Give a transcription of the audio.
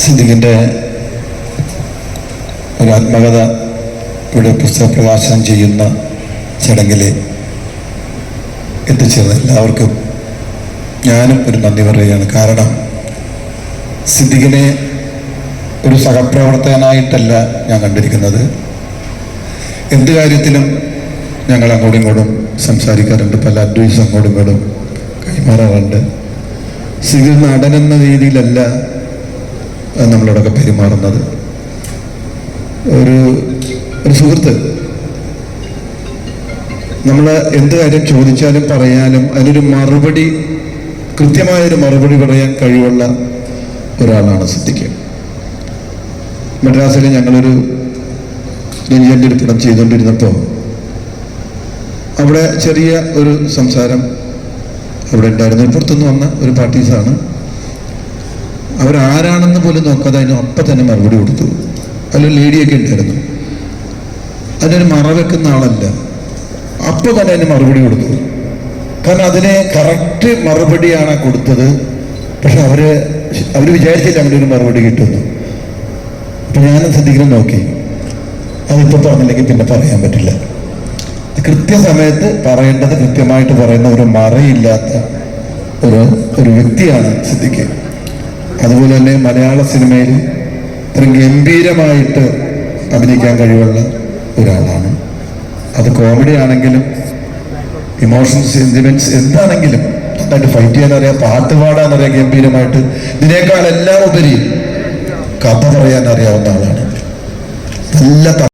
സിദ്ദിഖിന്റെ ഒരു ആത്മകഥ ഇവിടെ പുസ്തക പ്രകാശനം ചെയ്യുന്ന ചടങ്ങിൽ എത്തിച്ചേർന്ന എല്ലാവർക്കും ഞാനും ഒരു നന്ദി പറയുകയാണ്. കാരണം സിദ്ദിഖിനെ ഒരു സഹപ്രവർത്തകനായിട്ടല്ല ഞാൻ കണ്ടിരിക്കുന്നത്. എന്ത് കാര്യത്തിലും ഞങ്ങൾ അങ്ങോട്ടും ഇങ്ങോട്ടും സംസാരിക്കാറുണ്ട്. പല അഡ്വൈസ് അങ്ങോട്ടും ഇങ്ങോട്ടും കൈമാറാറുണ്ട്. സിവിൽ നടൻ എന്ന രീതിയിലല്ല നമ്മളോടൊക്കെ പെരുമാറുന്നത്. ഒരു ഒരു സുഹൃത്ത് നമ്മൾ എന്ത് കാര്യം ചോദിച്ചാലും പറയാനും അതിനൊരു മറുപടി കൃത്യമായൊരു മറുപടി പറയാൻ കഴിവുള്ള ഒരാളാണ് സിദ്ധിക്ക് മദ്രാസിൽ ഞങ്ങളൊരു രഞ്ജന്റെ ഒരു പടം ചെയ്തുകൊണ്ടിരുന്നപ്പോൾ അവിടെ ചെറിയ ഒരു സംസാരം അവിടെ ഉണ്ടായിരുന്നു. പുറത്തുനിന്ന് വന്ന ഒരു പാർട്ടീസാണ്. അവരാരാണെന്ന് പോലും നോക്കാതെ അതിന് അപ്പം തന്നെ മറുപടി കൊടുത്തു. അതിൽ ലേഡിയൊക്കെ ഉണ്ടായിരുന്നു. അതിനൊരു മറ വെക്കുന്ന ആളല്ല. അപ്പോൾ തന്നെ അതിന് മറുപടി കൊടുത്തു. കാരണം അതിനെ കറക്റ്റ് മറുപടിയാണ് കൊടുത്തത്. പക്ഷെ അവർ അവർ വിചാരിച്ചില്ല അങ്ങനെ ഒരു മറുപടി കിട്ടുന്നു അപ്പം ഞാനും ശ്രദ്ധിക്കണം നോക്കി. അതിപ്പോൾ പറഞ്ഞില്ലെങ്കിൽ പിന്നെ പറയാൻ പറ്റില്ല. കൃത്യസമയത്ത് പറയേണ്ടത് കൃത്യമായിട്ട് പറയുന്ന ഒരു മറയില്ലാത്ത ഒരു ഒരു വ്യക്തിയാണ് സിദ്ദിഖ്. അതുപോലെ തന്നെ മലയാള സിനിമയിൽ ഇത്രയും ഗംഭീരമായിട്ട് അഭിനയിക്കാൻ കഴിവുള്ള ഒരാളാണ്. അത് കോമഡി ആണെങ്കിലും ഇമോഷൻസ് സെന്റിമെന്റ്സ് എന്താണെങ്കിലും നന്നായിട്ട് ഫൈറ്റ് ചെയ്യാൻ അറിയാം പാട്ട് പാടാൻ അറിയാം ഗംഭീരമായിട്ട്. ഇതിനേക്കാൾ എല്ലാം ഉപരി കഥ പറയാൻ അറിയാവുന്ന ആളാണ്. നല്ല